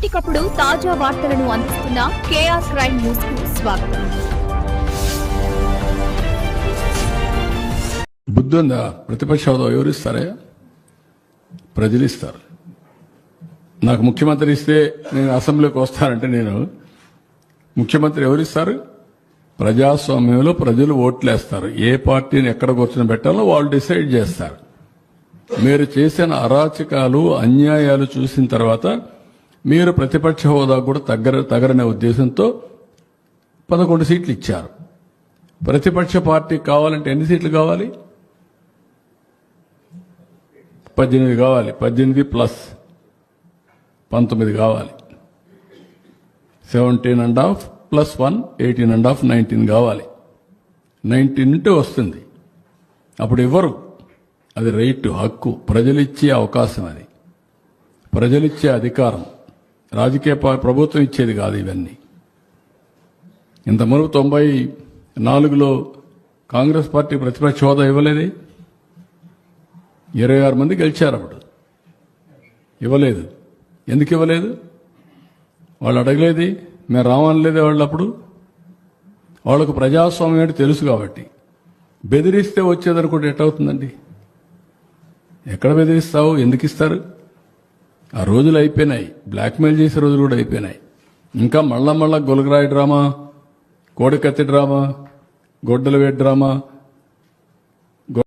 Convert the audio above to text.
ఎప్పటికప్పుడు తాజా వార్తలను అందిస్తున్న కేఆర్ క్రైమ్ న్యూస్కు స్వాగతం. బుద్ధి ప్రతిపక్ష హోదా ఎవరు ఇస్తారే ప్రజలు ఇస్తారు నాకు ముఖ్యమంత్రి ఇస్తే నేను అసెంబ్లీకి వస్తానంటే నేను ముఖ్యమంత్రి ఎవరు ఇస్తారు ప్రజాస్వామ్యంలో ప్రజలు ఓట్లేస్తారు. ఏ పార్టీని ఎక్కడ కూర్చొని పెట్టాలో వాళ్ళు డిసైడ్ చేస్తారు. మీరు చేసిన అరాచకాలు అన్యాయాలు చూసిన తర్వాత మీరు ప్రతిపక్ష హోదా కూడా తగ్గర తగరనే ఉద్దేశంతో పదకొండు సీట్లు ఇచ్చారు. ప్రతిపక్ష పార్టీ కావాలంటే ఎన్ని సీట్లు కావాలి? పద్దెనిమిది కావాలి. పద్దెనిమిది ప్లస్ పంతొమ్మిది కావాలి. Seventeen and half plus one eighteen and half nineteen కావాలి. నైన్టీన్ ఉంటే వస్తుంది. అప్పుడు ఇవ్వరు అది రైట్ హక్కు. ప్రజలిచ్చే అవకాశం అది. ప్రజలిచ్చే అధికారం. రాజకీయ ప్రభుత్వం ఇచ్చేది కాదు ఇవన్నీ. ఇంత మునుపు తొంభై నాలుగులో కాంగ్రెస్ పార్టీ ప్రతిపక్ష హోదా ఇవ్వలేదు? ఇరవై ఆరు మంది గెలిచారు అప్పుడు. ఇవ్వలేదు. ఎందుకు ఇవ్వలేదు? వాళ్ళు అడగలేది? మేము రావనలేదు వాళ్ళు అప్పుడు? వాళ్ళకు ప్రజాస్వామ్యం అంటే తెలుసు కాబట్టి. బెదిరిస్తే వచ్చేదనుకుంటే ఎట్టవుతుందండి ఎక్కడ బెదిరిస్తావు? ఎందుకు ఇస్తారు? ఆ రోజులు అయిపోయినాయి. బ్లాక్మెయిల్ చేసే రోజులు కూడా అయిపోయినాయి. ఇంకా మళ్ళా మళ్ళా గొలగరాయి డ్రామా కోడికత్తి డ్రామా గొడ్డల వేడి డ్రామా